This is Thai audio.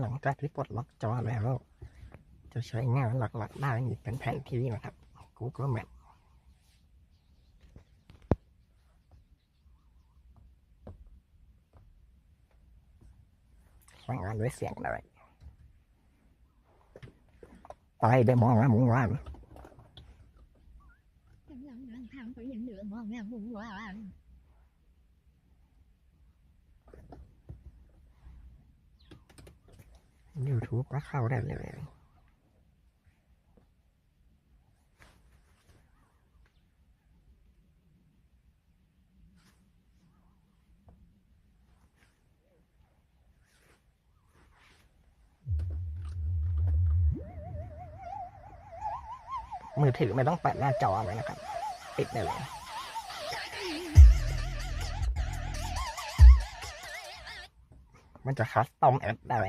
หลังจากที่ปลดล็อกจอแล้ว จะใช้งานหลักๆได้อีกเป็นแผนที่นะครับ Google Map สั่งงานด้วยเสียงเลยไปได้มองแล้วมุงว่านกำลังเดินทางไปยังเหนือมองแม่มุ่งว่าน ยูทูบก็เข้าได้เลยมือถือไม่ต้องแปะหน้าจอเลยนะครับ ปิดได้เลยมันจะคัสตอมแอปได้